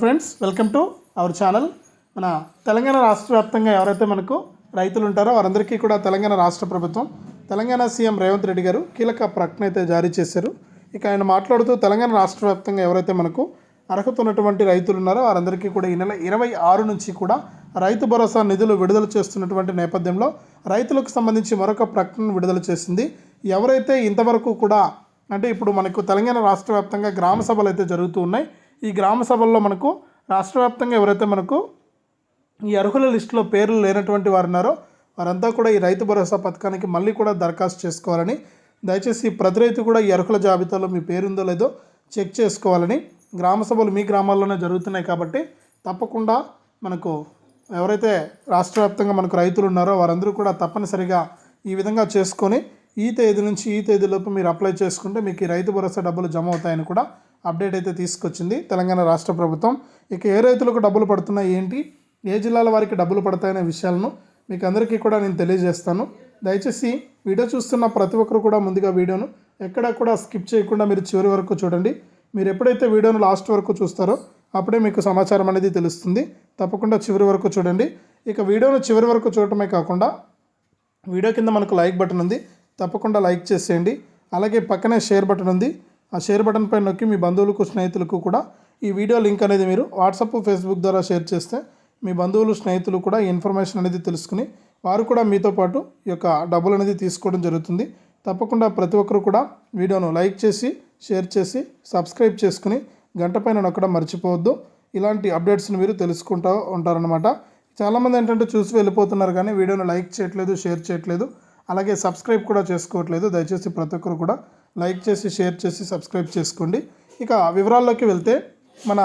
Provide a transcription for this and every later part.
Friends welcome to our channel. మన తెలంగాణ రాష్ట్ర వ్యాప్తంగా ఎవరైతే మనకు రైతులు ఉంటారో వారందరికీ కూడా తెలంగాణ రాష్ట్ర ప్రభుత్వం తెలంగాణ సీఎం రేవంత్ రెడ్డి గారు కీలక ప్రకటన అయితే జారీ చేశారు. ఇక ఆయన మాట్లాడుతూ తెలంగాణ రాష్ట్ర వ్యాప్తంగా ఎవరైతే మనకు అర్హత ఉన్నటువంటి రైతులు ఉన్నారో వారందరికీ కూడా ఈ నెల ఇరవై ఆరు నుంచి కూడా రైతు భరోసా నిధులు విడుదల చేస్తున్నటువంటి నేపథ్యంలో రైతులకు సంబంధించి మరొక ప్రకటన విడుదల చేసింది. ఎవరైతే ఇంతవరకు కూడా అంటే ఇప్పుడు మనకు తెలంగాణ రాష్ట్ర వ్యాప్తంగా గ్రామ సభలు అయితే జరుగుతూ ఉన్నాయి. ఈ గ్రామ సభల్లో మనకు రాష్ట్ర వ్యాప్తంగా ఎవరైతే మనకు ఈ అర్హుల లిస్టులో పేర్లు లేనటువంటి వారు ఉన్నారో వారంతా కూడా ఈ రైతు భరోసా పథకానికి మళ్ళీ కూడా దరఖాస్తు చేసుకోవాలని దయచేసి ప్రతి రైతు కూడా ఈ అర్హుల జాబితాలో మీ పేరుందో లేదో చెక్ చేసుకోవాలని గ్రామ సభలు మీ గ్రామాల్లోనే జరుగుతున్నాయి కాబట్టి తప్పకుండా మనకు ఎవరైతే రాష్ట్ర వ్యాప్తంగా మనకు రైతులు ఉన్నారో వారందరూ కూడా తప్పనిసరిగా ఈ విధంగా చేసుకొని ఈ తేదీ నుంచి ఈ తేదీలోపు మీరు అప్లై చేసుకుంటే మీకు ఈ రైతు భరోసా డబ్బులు జమ అవుతాయని కూడా అప్డేట్ అయితే తీసుకొచ్చింది. తెలంగాణ రాష్ట్ర ప్రభుత్వం. ఇక ఏ రైతులకు డబ్బులు పడుతున్నాయి ఏంటి? ఏ జిల్లాల వారికి డబ్బులు పడతాయనే విషయాలను మీకు అందరికీ కూడా నేను తెలియజేస్తాను. దయచేసి వీడియో చూస్తున్న ప్రతి ఒక్కరు కూడా ముందుగా వీడియోను ఎక్కడా కూడా స్కిప్ చేయకుండా మీరు చివరి వరకు చూడండి. మీరు ఎప్పుడైతే వీడియోను లాస్ట్ వరకు చూస్తారో అప్పుడే మీకు సమాచారం అనేది తెలుస్తుంది. తప్పకుండా చివరి వరకు చూడండి. ఇక వీడియోను చివరి వరకు చూడటమే కాకుండా వీడియో కింద మనకు లైక్ బటన్ ఉంది. తప్పకుండా లైక్ చేసేయండి. అలాగే పక్కనే షేర్ బటన్ ఉంది. ఆ షేర్ బటన్ పైన నొక్కి మీ బంధువులకు స్నేహితులకు కూడా ఈ వీడియో లింక్ అనేది మీరు వాట్సాప్ ఫేస్బుక్ ద్వారా షేర్ చేస్తే మీ బంధువులు స్నేహితులు కూడా ఈ ఇన్ఫర్మేషన్ అనేది తెలుసుకుని వారు కూడా మీతో పాటు ఈ యొక్క డబ్బులు అనేది తీసుకోవడం జరుగుతుంది. తప్పకుండా ప్రతి ఒక్కరు కూడా వీడియోను లైక్ చేసి షేర్ చేసి సబ్స్క్రైబ్ చేసుకుని గంట పైన నొక్కడం మర్చిపోవద్దు. ఇలాంటి అప్డేట్స్ని మీరు తెలుసుకుంటూ ఉంటారనమాట చాలామంది ఏంటంటే చూసి వెళ్ళిపోతున్నారు కానీ వీడియోను లైక్ చేయట్లేదు షేర్ చేయట్లేదు. అలాగే సబ్స్క్రైబ్ కూడా చేసుకోవట్లేదు. దయచేసి ప్రతి ఒక్కరు కూడా లైక్ చేసి షేర్ చేసి సబ్స్క్రైబ్ చేసుకోండి. ఇక వివరాల్లోకి వెళ్తే మన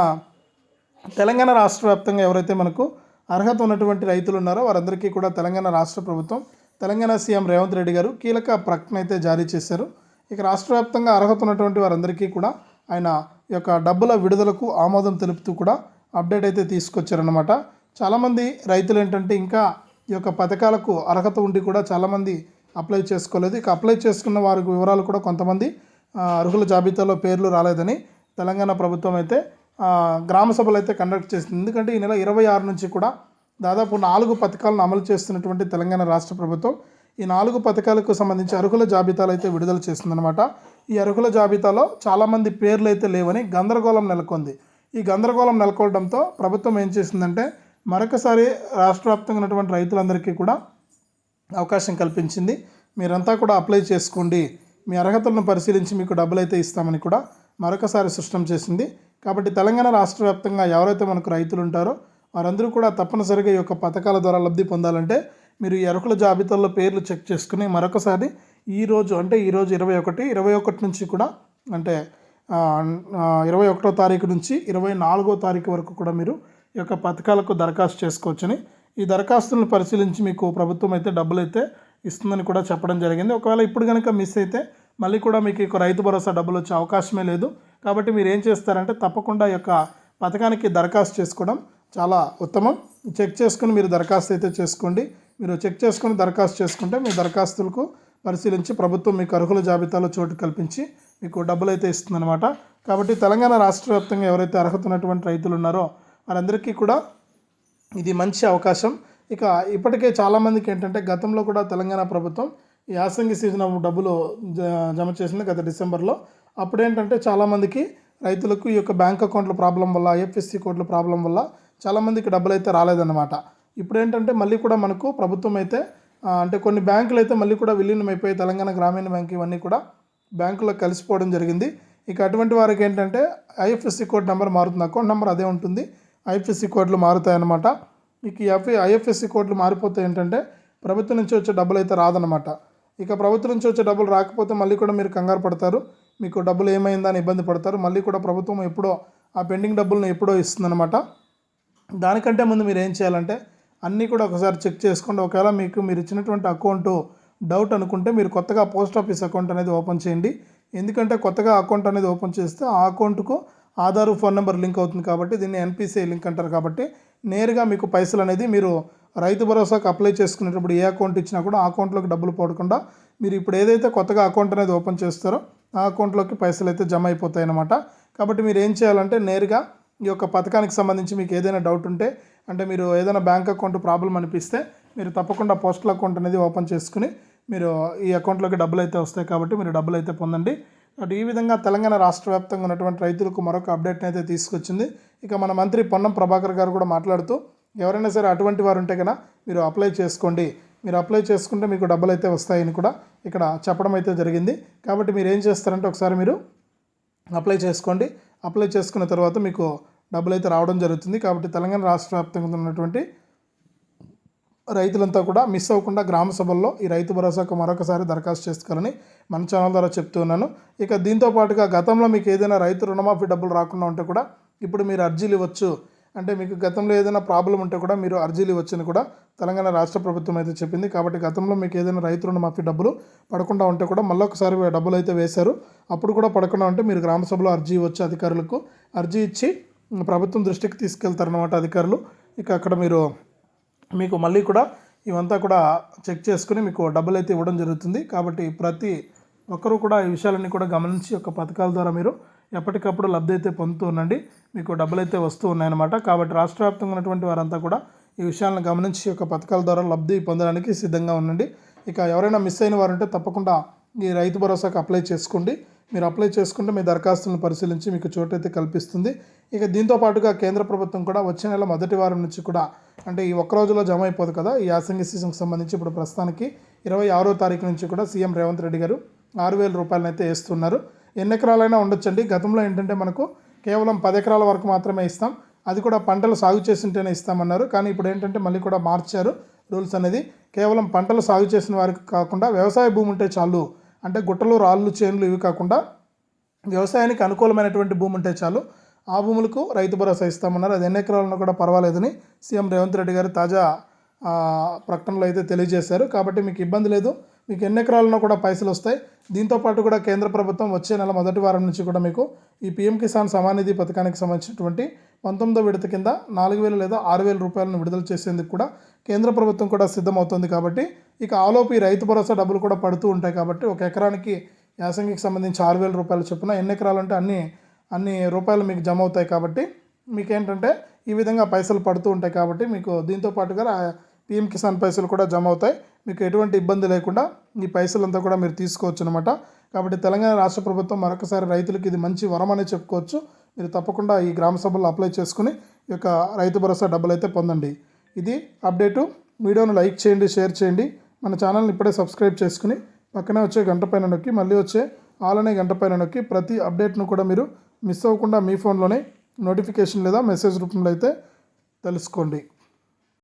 తెలంగాణ రాష్ట్ర వ్యాప్తంగా ఎవరైతే మనకు అర్హత ఉన్నటువంటి రైతులు ఉన్నారో వారందరికీ కూడా తెలంగాణ రాష్ట్ర ప్రభుత్వం తెలంగాణ సీఎం రేవంత్ రెడ్డి గారు కీలక ప్రకటన అయితే జారీ చేశారు. ఇక రాష్ట్ర వ్యాప్తంగా అర్హత ఉన్నటువంటి వారందరికీ కూడా ఆయన యొక్క డబ్బుల విడుదలకు ఆమోదం తెలుపుతూ కూడా అప్డేట్ అయితే తీసుకొచ్చారనమాట చాలామంది రైతులు ఏంటంటే ఇంకా ఈ యొక్క పథకాలకు అర్హత ఉండి కూడా చాలామంది అప్లై చేసుకోలేదు. ఇక అప్లై చేసుకున్న వారి వివరాలు కూడా కొంతమంది అర్హుల జాబితాలో పేర్లు రాలేదని తెలంగాణ ప్రభుత్వం అయితే గ్రామ సభలు అయితే కండక్ట్ చేసింది. ఎందుకంటే ఈ నెల ఇరవై ఆరు నుంచి కూడా దాదాపు నాలుగు పథకాలను అమలు చేస్తున్నటువంటి తెలంగాణ రాష్ట్ర ప్రభుత్వం ఈ నాలుగు పథకాలకు సంబంధించి అర్హుల జాబితాలు అయితే విడుదల చేస్తుందన్నమాట. ఈ అర్హుల జాబితాలో చాలామంది పేర్లు అయితే లేవని గందరగోళం నెలకొంది. ఈ గందరగోళం నెలకొనడంతో ప్రభుత్వం ఏం చేసిందంటే మరొకసారి రాష్ట్ర వ్యాప్తంగా ఉన్నటువంటి రైతులందరికీ కూడా అవకాశం కల్పించింది. మీరంతా కూడా అప్లై చేసుకోండి. మీ అర్హతలను పరిశీలించి మీకు డబ్బులు అయితే ఇస్తామని కూడా మరొకసారి స్పష్టం చేసింది. కాబట్టి తెలంగాణ రాష్ట్ర వ్యాప్తంగా ఎవరైతే మనకు రైతులు ఉంటారో వారందరూ కూడా తప్పనిసరిగా ఈ యొక్క పథకాల ద్వారా లబ్ధి పొందాలంటే మీరు ఈ అర్హుల జాబితాలో పేర్లు చెక్ చేసుకుని మరొకసారి ఈరోజు అంటే ఈరోజు ఇరవై ఒకటి ఇరవై ఒకటి నుంచి కూడా అంటే ఇరవై ఒకటో తారీఖు నుంచి ఇరవై నాలుగో తారీఖు వరకు కూడా మీరు ఈ యొక్క పథకాలకు దరఖాస్తు చేసుకోవచ్చని ఈ దరఖాస్తులను పరిశీలించి మీకు ప్రభుత్వం అయితే డబ్బులు అయితే ఇస్తుందని కూడా చెప్పడం జరిగింది. ఒకవేళ ఇప్పుడు కనుక మిస్ అయితే మళ్ళీ కూడా మీకు ఈ రైతు భరోసా డబ్బులు వచ్చే అవకాశమే లేదు. కాబట్టి మీరు ఏం చేస్తారంటే తప్పకుండా ఈ యొక్క పథకానికి దరఖాస్తు చేసుకోవడం చాలా ఉత్తమం. చెక్ చేసుకుని మీరు దరఖాస్తు అయితే చేసుకోండి. మీరు చెక్ చేసుకుని దరఖాస్తు చేసుకుంటే మీ దరఖాస్తులకు పరిశీలించి ప్రభుత్వం మీకు అర్హుల జాబితాలో చోటు కల్పించి మీకు డబ్బులు అయితే ఇస్తుందన్నమాట. కాబట్టి తెలంగాణ రాష్ట్ర వ్యాప్తంగా ఎవరైతే అర్హత ఉన్నటువంటి రైతులు ఉన్నారో వారందరికీ కూడా ఇది మంచి అవకాశం. ఇక ఇప్పటికే చాలామందికి ఏంటంటే గతంలో కూడా తెలంగాణ ప్రభుత్వం ఈ యాసంగి సీజన్ డబ్బులు జ- జమ చేసింది గత డిసెంబర్లో. అప్పుడేంటంటే చాలామందికి రైతులకు ఈ యొక్క బ్యాంక్ అకౌంట్ల ప్రాబ్లం వల్ల ఐఎఫ్ఎస్సి కోడ్ల ప్రాబ్లం వల్ల చాలామందికి డబ్బులు అయితే రాలేదన్నమాట. ఇప్పుడు ఏంటంటే మళ్ళీ కూడా మనకు ప్రభుత్వం అయితే అంటే కొన్ని బ్యాంకులు అయితే మళ్ళీ కూడా విలీనం అయిపోయి తెలంగాణ గ్రామీణ బ్యాంక్ ఇవన్నీ కూడా బ్యాంకులో కలిసిపోవడం జరిగింది. ఇక అటువంటి వారికి ఏంటంటే ఐఎఫ్ఎస్సి కోడ్ నెంబర్ మారుతుంది. అకౌంట్ నెంబర్ అదే ఉంటుంది. ఐఎఫ్ఎస్సి కోడ్లు మారుతాయన్నమాట. మీకు ఎఫ్ ఐఎఫ్ఎస్సి కోడ్లు మారిపోతే ఏంటంటే ప్రభుత్వం నుంచి వచ్చే డబ్బులు అయితే రాదనమాట ఇక ప్రభుత్వం నుంచి వచ్చే డబ్బులు రాకపోతే మళ్ళీ కూడా మీరు కంగారు పడతారు. మీకు డబ్బులు ఏమైందని ఇబ్బంది పడతారు. మళ్ళీ కూడా ప్రభుత్వం ఎప్పుడో ఆ పెండింగ్ డబ్బులను ఎప్పుడో ఇస్తుందన్నమాట. దానికంటే ముందు మీరు ఏం చేయాలంటే అన్నీ కూడా ఒకసారి చెక్ చేసుకోండి. ఒకవేళ మీకు మీరు ఇచ్చినటువంటి అకౌంట్ డౌట్ అనుకుంటే మీరు కొత్తగా పోస్ట్ ఆఫీస్ అకౌంట్ అనేది ఓపెన్ చేయండి. ఎందుకంటే కొత్తగా అకౌంట్ అనేది ఓపెన్ చేస్తే ఆ అకౌంట్కు ఆధార్ ఫోన్ నెంబర్ లింక్ అవుతుంది కాబట్టి దీన్ని ఎన్పిసిఐ లింక్ అంటారు కాబట్టి నేరుగా మీకు పైసలు అనేది మీరు రైతు భరోసాకు అప్లై చేసుకునేటప్పుడు ఏ అకౌంట్ ఇచ్చినా కూడా ఆ అకౌంట్లోకి డబ్బులు పోడకుండా మీరు ఇప్పుడు ఏదైతే కొత్తగా అకౌంట్ అనేది ఓపెన్ చేస్తారో ఆ అకౌంట్లోకి పైసలు అయితే జమ అయిపోతాయి అన్నమాట. కాబట్టి మీరు ఏం చేయాలంటే నేరుగా ఈ యొక్క పథకానికి సంబంధించి మీకు ఏదైనా డౌట్ ఉంటే అంటే మీరు ఏదైనా బ్యాంక్ అకౌంట్ ప్రాబ్లం అనిపిస్తే మీరు తప్పకుండా పోస్టల్ అకౌంట్ అనేది ఓపెన్ చేసుకుని మీరు ఈ అకౌంట్లోకి డబ్బులు అయితే వస్తాయి కాబట్టి మీరు డబ్బులు అయితే పొందండి. అటు ఈ విధంగా తెలంగాణ రాష్ట్ర వ్యాప్తంగా ఉన్నటువంటి రైతులకు మరొక అప్డేట్ని అయితే తీసుకొచ్చింది. ఇక మన మంత్రి పొన్నం ప్రభాకర్ గారు కూడా మాట్లాడుతూ ఎవరైనా సరే అటువంటి వారు ఉంటే కదా మీరు అప్లై చేసుకోండి. మీరు అప్లై చేసుకుంటే మీకు డబ్బులు అయితే వస్తాయని కూడా ఇక్కడ చెప్పడం అయితే జరిగింది. కాబట్టి మీరు ఏం చేస్తారంటే ఒకసారి మీరు అప్లై చేసుకోండి. అప్లై చేసుకున్న తర్వాత మీకు డబ్బులు అయితే రావడం జరుగుతుంది. కాబట్టి తెలంగాణ రాష్ట్ర వ్యాప్తంగా ఉన్నటువంటి రైతులంతా కూడా మిస్ అవ్వకుండా గ్రామ సభల్లో ఈ రైతు భరోసాకు మరొకసారి దరఖాస్తు చేసుకోవాలని మన ఛానల్ ద్వారా చెప్తూ ఉన్నాను. ఇక దీంతో పాటుగా గతంలో మీకు ఏదైనా రైతు రుణమాఫీ డబ్బులు రాకుండా ఉంటే కూడా ఇప్పుడు మీరు అర్జీలు ఇవ్వచ్చు. అంటే మీకు గతంలో ఏదైనా ప్రాబ్లం ఉంటే కూడా మీరు అర్జీలు ఇవ్వచ్చని కూడా తెలంగాణ రాష్ట్ర ప్రభుత్వం అయితే చెప్పింది. కాబట్టి గతంలో మీకు ఏదైనా రైతు రుణమాఫీ డబ్బులు పడకుండా ఉంటే కూడా మళ్ళీ ఒకసారి డబ్బులు అయితే వేశారు. అప్పుడు కూడా పడకుండా ఉంటే మీరు గ్రామ సభలో అర్జీ ఇవ్వచ్చు అధికారులకు. అర్జీ ఇచ్చి ప్రభుత్వం దృష్టికి తీసుకెళ్తారన్నమాట అధికారులు. ఇక అక్కడ మీరు మీకు మళ్ళీ కూడా ఇవంతా కూడా చెక్ చేసుకుని మీకు డబ్బులు అయితే ఇవ్వడం జరుగుతుంది. కాబట్టి ప్రతి ఒక్కరూ కూడా ఈ విషయాలన్నీ కూడా గమనించి ఒక పథకాల ద్వారా మీరు ఎప్పటికప్పుడు లబ్ధి అయితే పొందుతూ ఉండండి. మీకు డబ్బులు అయితే వస్తూ ఉన్నాయన్నమాట. కాబట్టి రాష్ట్ర వ్యాప్తంగా ఉన్నటువంటి వారంతా కూడా ఈ విషయాలను గమనించి ఒక యొక్క పథకాల ద్వారా లబ్ధి పొందడానికి సిద్ధంగా ఉండండి. ఇక ఎవరైనా మిస్ అయిన వారు ఉంటే తప్పకుండా ఈ రైతు భరోసాకు అప్లై చేసుకోండి. మీరు అప్లై చేసుకుంటే మీ దరఖాస్తులను పరిశీలించి మీకు చోటు అయితే కల్పిస్తుంది. ఇక దీంతో పాటుగా కేంద్ర ప్రభుత్వం కూడా వచ్చే నెల మొదటి వారం నుంచి కూడా అంటే ఈ ఒక్క రోజులో జమ అయిపోదు కదా ఈ యాసంగి సీజన్కి సంబంధించి ఇప్పుడు ప్రస్తుతానికి ఇరవై ఆరో తారీఖు నుంచి కూడా సీఎం రేవంత్ రెడ్డి గారు ఆరు వేల రూపాయలను అయితే వేస్తున్నారు. ఎన్ని ఎకరాలైనా ఉండొచ్చండి. గతంలో ఏంటంటే మనకు కేవలం పది ఎకరాల వరకు మాత్రమే ఇస్తాం. అది కూడా పంటలు సాగు చేసింటేనే ఇస్తామన్నారు. కానీ ఇప్పుడు ఏంటంటే మళ్ళీ కూడా మార్చారు రూల్స్ అనేది. కేవలం పంటలు సాగు చేసిన వారికి కాకుండా వ్యవసాయ భూమి ఉంటే చాలు. అంటే గుట్టలు రాళ్ళు చేనులు ఇవి కాకుండా వ్యవసాయానికి అనుకూలమైనటువంటి భూమి ఉంటే చాలు ఆ భూములకు రైతు భరోసా ఇస్తామన్నారు. అది ఎన్ని ఎకరాలను కూడా పర్వాలేదని సీఎం రేవంత్ రెడ్డి గారు తాజా ప్రకటనలో అయితే తెలియజేశారు. కాబట్టి మీకు ఇబ్బంది లేదు. మీకు ఎన్ని ఎకరాలను కూడా పైసలు వస్తాయి. దీంతో పాటు కూడా కేంద్ర ప్రభుత్వం వచ్చే నెల మొదటి వారం నుంచి కూడా మీకు ఈ పీఎం కిసాన్ సమానిధి పథకానికి సంబంధించినటువంటి పంతొమ్మిదో విడత కింద నాలుగు వేలు లేదా ఆరు వేల రూపాయలను విడుదల చేసేందుకు కూడా కేంద్ర ప్రభుత్వం కూడా సిద్ధమవుతుంది కాబట్టి ఇక ఆలోపు ఈ రైతు భరోసా డబ్బులు కూడా పడుతూ ఉంటాయి కాబట్టి ఒక ఎకరానికి యాసంగికి సంబంధించి ఆరు వేల రూపాయలు చొప్పున ఎన్ని ఎకరాలు అంటే అన్ని అన్ని రూపాయలు మీకు జమ అవుతాయి కాబట్టి మీకు ఏంటంటే ఈ విధంగా పైసలు పడుతూ ఉంటాయి కాబట్టి మీకు దీంతో పాటుగా పిఎం కిసాన్ పైసలు కూడా జమ అవుతాయి. మీకు ఎటువంటి ఇబ్బంది లేకుండా ఈ పైసలంతా కూడా మీరు తీసుకోవచ్చు అనమాట కాబట్టి తెలంగాణ రాష్ట్ర ప్రభుత్వం మరొకసారి రైతులకు ఇది మంచి వరం అనే చెప్పుకోవచ్చు. మీరు తప్పకుండా ఈ గ్రామ సభల్లో అప్లై చేసుకుని ఈ యొక్క రైతు భరోసా డబ్బులు అయితే పొందండి. ఇది అప్డేటు. వీడియోను లైక్ చేయండి షేర్ చేయండి. మన ఛానల్ని ఇప్పుడే సబ్స్క్రైబ్ చేసుకుని పక్కనే వచ్చే గంట పైన నొక్కి మళ్ళీ వచ్చే ఆల్ అనే గంట పైన నొక్కి ప్రతి అప్డేట్ను కూడా మీరు మిస్ అవ్వకుండా మీ ఫోన్లోనే నోటిఫికేషన్ లేదా మెసేజ్ రూపంలో అయితే తెలుసుకోండి.